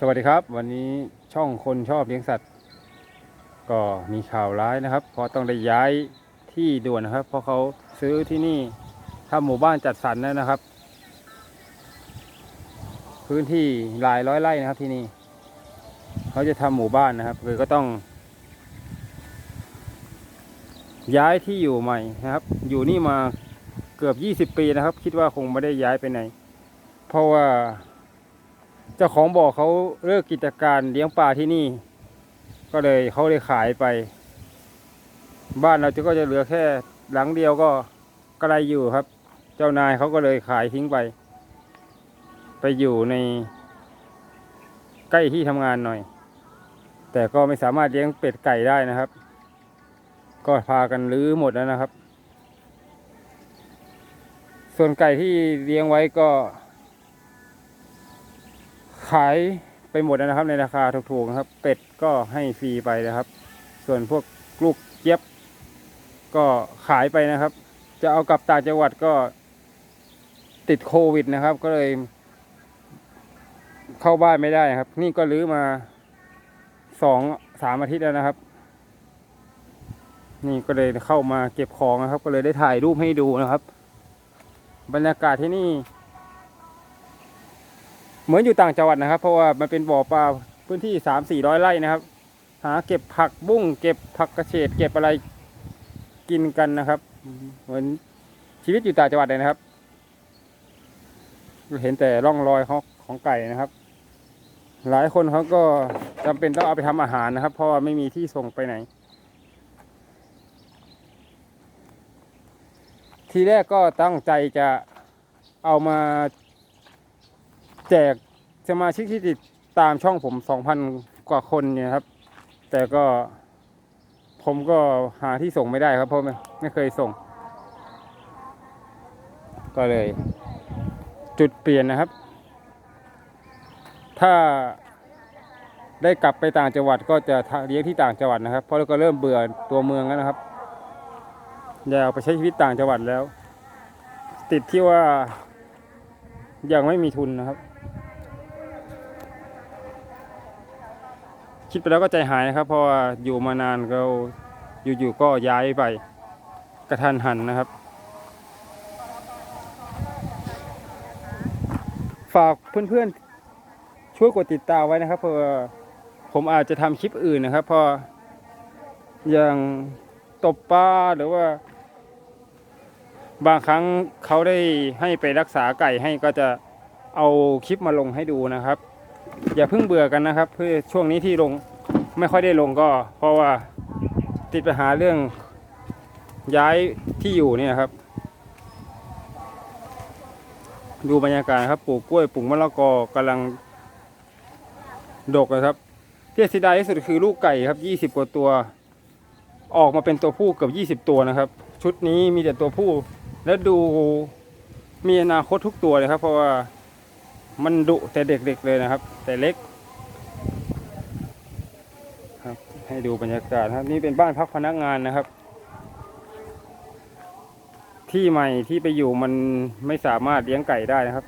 สวัสดีครับ วันนี้ช่องคนชอบเลี้ยงสัตว์ ก็มีข่าวร้ายนะครับ เพราะต้องได้ย้ายที่ด่วนนะครับ เพราะเขาซื้อที่นี่ทำหมู่บ้านจัดสรรแล้วนะครับ พื้นที่หลายร้อยไร่นะครับที่นี่เขาจะทำหมู่บ้านนะครับเลยก็ต้อง ย้ายที่อยู่ใหม่นะครับ อยู่นี่มาเกือบ 20 ปีนะครับ คิดว่าคงไม่ได้ย้ายไปไหน เพราะว่า เจ้าของบ่อเขาเลิกกิจการเลี้ยงปลาที่นี่ ก็เลยเขาเลยขายไป บ้านเราจะก็จะเหลือแค่หลังเดียวก็กระไรอยู่ครับ เจ้านายเขาก็เลยขายทิ้งไป ไปอยู่ใน ใกล้ที่ทำงานหน่อย แต่ก็ไม่สามารถเลี้ยงเป็ดไก่ได้นะครับ ก็พากันรื้อหมดแล้วนะครับ ส่วนไก่ที่เลี้ยงไว้ก็ ขายไปหมดแล้วนะครับ ในราคาถูกๆนะครับ เป็ดก็ให้ฟรีไปนะครับ ส่วนพวกลูกเจี๊ยบ ก็ขายไปนะครับ จะเอากลับต่างจังหวัดก็ติดโควิดนะครับ ก็เลย เข้าบ้านไม่ได้ครับ นี่ก็รื้อมาสองสามอาทิตย์แล้วนะครับ นี่ก็เลยเข้ามาเก็บของนะครับ ก็เลยได้ถ่ายรูปให้ดูนะครับ บรรยากาศที่นี่ เหมือนอยู่ต่างจังหวัดนะครับ เพราะว่ามันเป็นบ่อปลาพื้นที่สามสี่ร้อยไร่นะครับ หาเก็บผักบุ้ง เก็บผักกระเฉดเก็บอะไรกินกันนะครับ เหมือนชีวิตอยู่ต่างจังหวัดเลยนะครับ เห็นแต่ร่องรอยของของไก่นะครับ หลายคนเขาก็จำเป็นต้องเอาไปทำอาหารนะครับ เพราะว่าไม่มีที่ส่งไปไหน ทีแรกก็ตั้งใจจะเอามา แจกสมาชิกที่ติดตามช่องผมสองพันกว่าคนเนี่ยครับ แต่ก็ผมก็หาที่ส่งไม่ได้ครับเพราะไม่ไม่เคยส่ง ก็เลย จุดเปลี่ยนนะครับ ถ้าได้กลับไปต่างจังหวัดก็จะเลี้ยงที่ต่างจังหวัดนะครับ เพราะเราก็เริ่มเบื่อตัวเมืองแล้วนะครับอยากไปใช้ชีวิตต่างจังหวัดแล้ว ติดที่ว่ายังไม่มีทุนนะครับ คิดไปแล้วก็ใจหายนะครับเพราะว่าอยู่มานานก็อยู่ๆก็ย้ายไปกระทันหันนะครับ ฝากเพื่อนๆช่วยกดติดตามไว้นะครับ เพราะว่าผมอาจจะทำคลิปอื่นนะครับเพราะอย่างตบปลาหรือว่า บางครั้งเขาได้ให้ไปรักษาไก่ให้ก็จะเอาคลิปมาลงให้ดูนะครับ อย่าเพิ่งเบื่อกันนะครับเพื่อช่วงนี้ที่ลงไม่ค่อยได้ลงก็ เพราะว่าติดปัญหาเรื่องย้ายที่อยู่เนี่ยครับ ดูบรรยากาศครับปลูกกล้วยปลูกมะละกอกำลังดกนะครับที่เสียดายที่สุดคือลูกไก่ครับยี่สิบกว่าตัว ออกมาเป็นตัวผู้เกือบยี่สิบ20ตัวนะครับ ชุดนี้มีแต่ตัวผู้ แล้วดูมีอนาคตทุกตัวเลยครับ เพราะว่า มันดุแต่เด็กๆเลยนะครับ แต่เล็กครับให้ดูบรรยากาศครับนี่เป็นบ้านพักพนักงานนะครับ ที่ใหม่ที่ไปอยู่มันไม่สามารถเลี้ยงไก่ได้นะครับ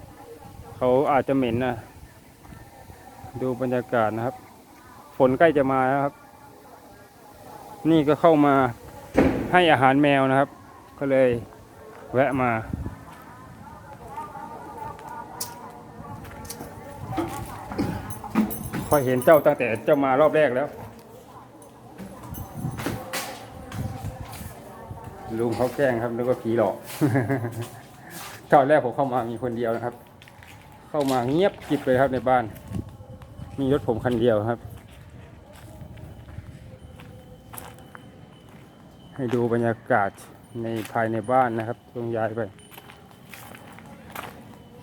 เขาอาจจะเหม็นนะดูบรรยากาศนะครับ ฝนใกล้จะมาแล้วครับ นี่ก็เข้ามาให้อาหารแมวนะครับ ก็เลยแวะมา พอเห็นเจ้าตั้งแต่เจ้ามารอบแรกแล้ว ลุงเขาแกล้งครับนึกว่าผีหลอกตอนแรกผมเข้ามามีคนเดียวนะครับ เข้ามาเงียบกิบเลยครับในบ้าน มีรถผมคันเดียวครับ ให้ดูบรรยากาศในภายในบ้านนะครับช่วงย้ายไป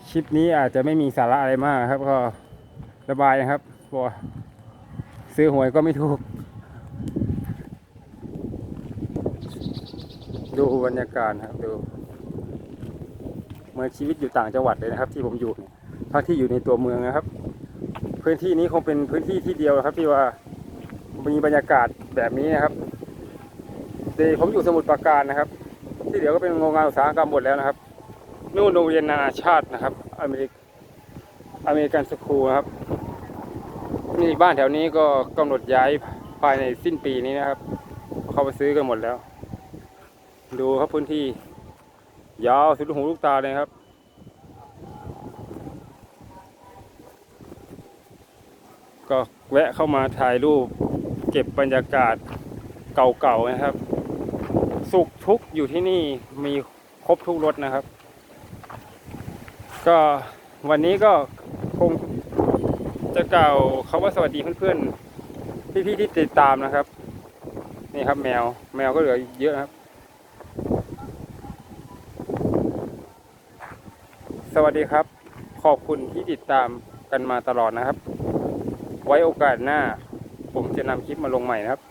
คลิปนี้อาจจะไม่มีสาระอะไรมากครับ ก็ระบายนะครับ พราะว่าซื้อหวยก็ไม่ถูก ดูบรรยากาศนะครับดูเหมือนชีวิตอยู่ต่างจังหวัดเลยนะครับ ที่ผมอยู่เนี่ยถ้าที่อยู่ในตัวเมืองนะครับ พื้นที่นี้คงเป็นพื้นที่ที่เดียวครับที่ว่ามีบรรยากาศแบบนี้นะครับเดยวผมอยู่สมุทรปราการนะครับ ที่เหลือก็เป็นโรงงานอุตสาหกรรมหมดแล้วนะครับ นู่นโรงเรียนนานาชาตินะครับ อเมริกอเมริกันสคูลครับ นี่บ้านแถวนี้ก็กำหนดย้ายภายในสิ้นปีนี้นะครับ เข้าไปซื้อกันหมดแล้ว ดูครับพื้นที่ ยาวสุดหูลูกตาเลยครับ ก็แวะเข้ามาถ่ายรูป เก็บบรรยากาศเก่าๆนะครับ สุขทุกอยู่ที่นี่มีครบทุกรสนะครับ ก็วันนี้ก็คง จะกล่าวคาว่าสวัสดีเพื่อนๆ พี่ๆที่ติดตามนะครับ นี่ครับแมว แมวก็เหลือเยอะนะครับ สวัสดีครับ ขอบคุณที่ติดตามกันมาตลอดนะครับ ไว้โอกาสหน้า ผมจะนำคลิปมาลงใหม่นะครับ